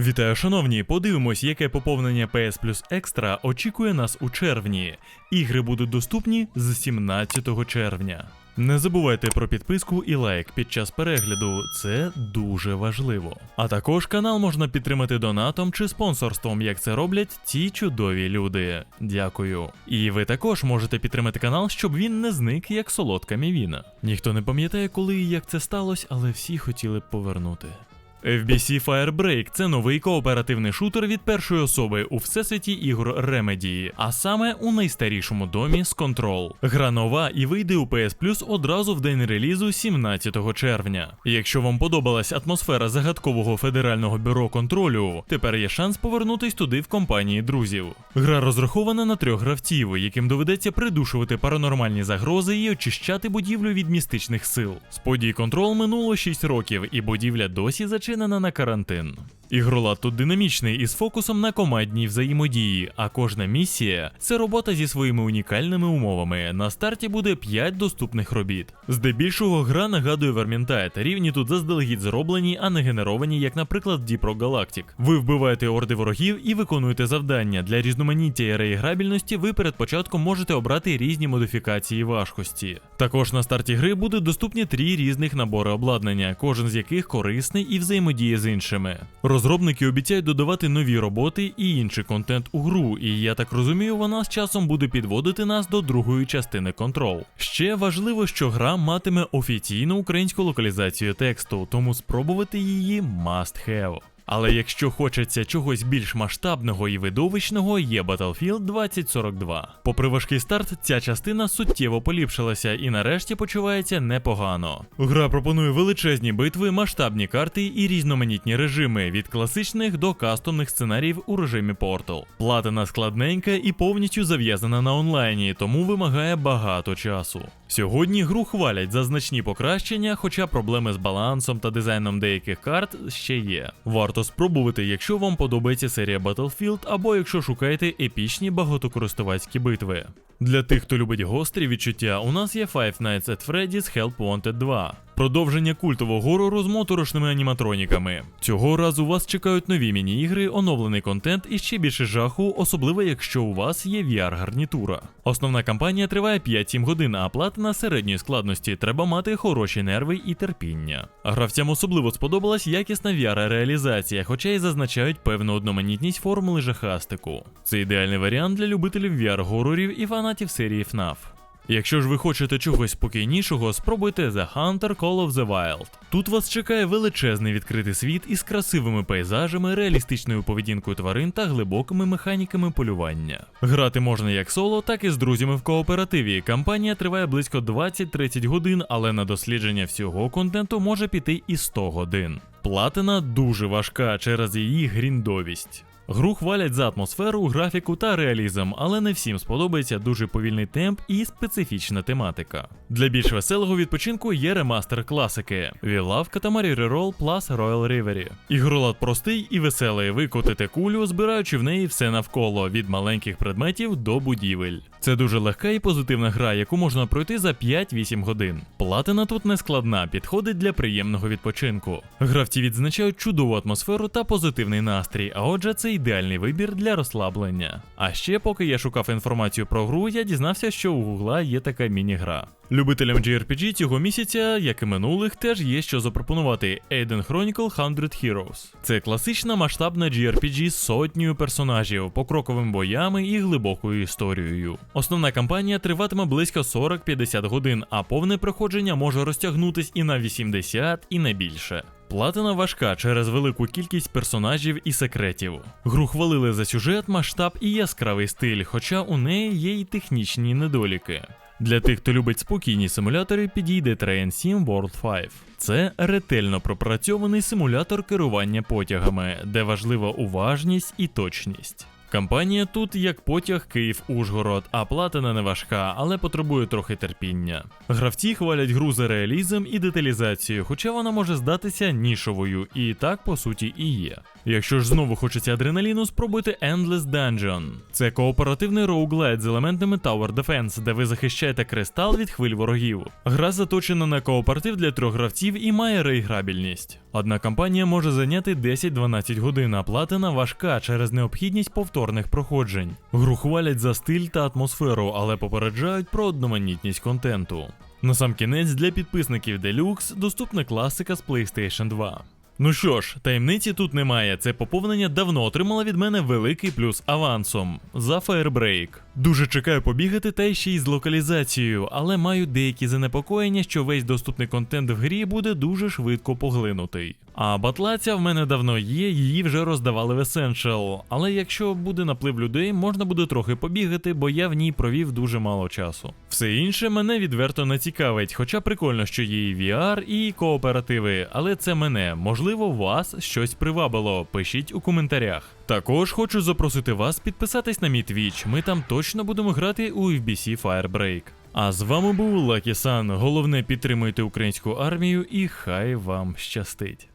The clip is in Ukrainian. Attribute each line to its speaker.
Speaker 1: Вітаю, шановні! Подивимось, яке поповнення PS Plus Extra очікує нас у червні. Ігри будуть доступні з 17 червня. Не забувайте про підписку і лайк під час перегляду, це дуже важливо. А також канал можна підтримати донатом чи спонсорством, як це роблять ці чудові люди. Дякую. І ви також можете підтримати канал, щоб він не зник як солодка мівіна. Ніхто не пам'ятає, коли і як це сталося, але всі хотіли б повернути. FBC Firebreak це новий кооперативний шутер від першої особи у всесвіті ігор Remedy, а саме у найстарішому домі з Control. Гра нова і вийде у PS Plus одразу в день релізу 17 червня. Якщо вам подобалась атмосфера загадкового федерального бюро контролю, тепер є шанс повернутись туди в компанії друзів. Гра розрахована на трьох гравців, яким доведеться придушувати паранормальні загрози і очищати будівлю від містичних сил. З подій Control минуло 6 років, і будівля досі зачинена на карантин. Ігролад тут динамічний із фокусом на командній взаємодії, а кожна місія це робота зі своїми унікальними умовами. На старті буде 5 доступних робіт. Здебільшого гра нагадує Vermintide, рівні тут заздалегідь зроблені, а не генеровані, як, наприклад, Deep Galactic. Ви вбиваєте орди ворогів і виконуєте завдання. Для різноманіття і реіграбільності ви перед початком можете обрати різні модифікації важкості. Також на старті гри будуть доступні три різних набори обладнання, кожен з яких корисний і взаємодіє з іншими. Розробники обіцяють додавати нові роботи і інший контент у гру, і я так розумію, вона з часом буде підводити нас до другої частини контрол. Ще важливо, що гра матиме офіційну українську локалізацію тексту, тому спробувати її must have. Але якщо хочеться чогось більш масштабного і видовищного, є Battlefield 2042. Попри важкий старт, ця частина суттєво поліпшилася і нарешті почувається непогано. Гра пропонує величезні битви, масштабні карти і різноманітні режими від класичних до кастомних сценаріїв у режимі Portal. Платина складненька і повністю зав'язана на онлайні, тому вимагає багато часу. Сьогодні гру хвалять за значні покращення, хоча проблеми з балансом та дизайном деяких карт ще є. Варто спробувати, якщо вам подобається серія Battlefield, або якщо шукаєте епічні багатокористувацькі битви. Для тих, хто любить гострі відчуття, у нас є Five Nights at Freddy's Help Wanted 2. Продовження культового горору з моторошними аніматроніками. Цього разу вас чекають нові міні-ігри, оновлений контент і ще більше жаху, особливо якщо у вас є VR-гарнітура. Основна кампанія триває 5-7 годин, а платина середньої складності треба мати хороші нерви і терпіння. Гравцям особливо сподобалась якісна VR-реалізація, хоча й зазначають певну одноманітність формули жахастику. Це ідеальний варіант для любителів VR-горорів і фанатів серії FNAF. Якщо ж ви хочете чогось спокійнішого, спробуйте The Hunter Call of the Wild. Тут вас чекає величезний відкритий світ із красивими пейзажами, реалістичною поведінкою тварин та глибокими механіками полювання. Грати можна як соло, так і з друзями в кооперативі. Кампанія триває близько 20-30 годин, але на дослідження всього контенту може піти і 100 годин. Платина дуже важка через її гріндовість. Гру хвалять за атмосферу, графіку та реалізм, але не всім сподобається дуже повільний темп і специфічна тематика. Для більш веселого відпочинку є ремастер класики Love Katamari Reroll Plus Royal Reverie. Ігролад простий і веселий. Ви котите кулю, збираючи в неї все навколо від маленьких предметів до будівель. Це дуже легка і позитивна гра, яку можна пройти за 5-8 годин. Платина тут не складна, підходить для приємного відпочинку. Гравці відзначають чудову атмосферу та позитивний настрій, а отже, це ідеальний вибір для розслаблення. А ще, поки я шукав інформацію про гру, я дізнався, що у Гугла є така міні-гра. Любителям JRPG цього місяця, як і минулих, теж є що запропонувати Aiden Chronicle 100 Heroes. Це класична масштабна JRPG з сотнею персонажів, покроковими боями і глибокою історією. Основна кампанія триватиме близько 40-50 годин, а повне проходження може розтягнутись і на 80, і на більше. Платина важка через велику кількість персонажів і секретів. Гру хвалили за сюжет, масштаб і яскравий стиль, хоча у неї є й технічні недоліки. Для тих, хто любить спокійні симулятори, підійде Train Sim World 5. Це ретельно пропрацьований симулятор керування потягами, де важлива уважність і точність. Кампанія тут як потяг Київ-Ужгород, а платина не важка, але потребує трохи терпіння. Гравці хвалять гру за реалізм і деталізацію, хоча вона може здатися нішовою, і так по суті і є. Якщо ж знову хочеться адреналіну, спробуйте Endless Dungeon. Це кооперативний роуглайт з елементами Tower Defense, де ви захищаєте кристал від хвиль ворогів. Гра заточена на кооператив для трьох гравців і має реіграбільність. Одна кампанія може зайняти 10-12 годин, а платина важка через необхідність повторних проходжень. Гру хвалять за стиль та атмосферу, але попереджають про одноманітність контенту. Насамкінець для підписників Deluxe доступна класика з PlayStation 2. Ну що ж, таємниці тут немає. Це поповнення давно отримало від мене великий плюс авансом за Firebreak. Дуже чекаю побігати та ще й з локалізацією, але маю деякі занепокоєння, що весь доступний контент в грі буде дуже швидко поглинутий. А батлаця в мене давно є, її вже роздавали в Essential. Але якщо буде наплив людей, можна буде трохи побігати, бо я в ній провів дуже мало часу. Все інше мене відверто не цікавить, хоча прикольно, що є і VR, і кооперативи, але це мене. Можливо, вас щось привабило. Пишіть у коментарях. Також хочу запросити вас підписатись на мій твіч. Ми там точно будемо грати у FBC Firebreak. А з вами був Лакі Сан. Головне підтримуйте українську армію і хай вам щастить.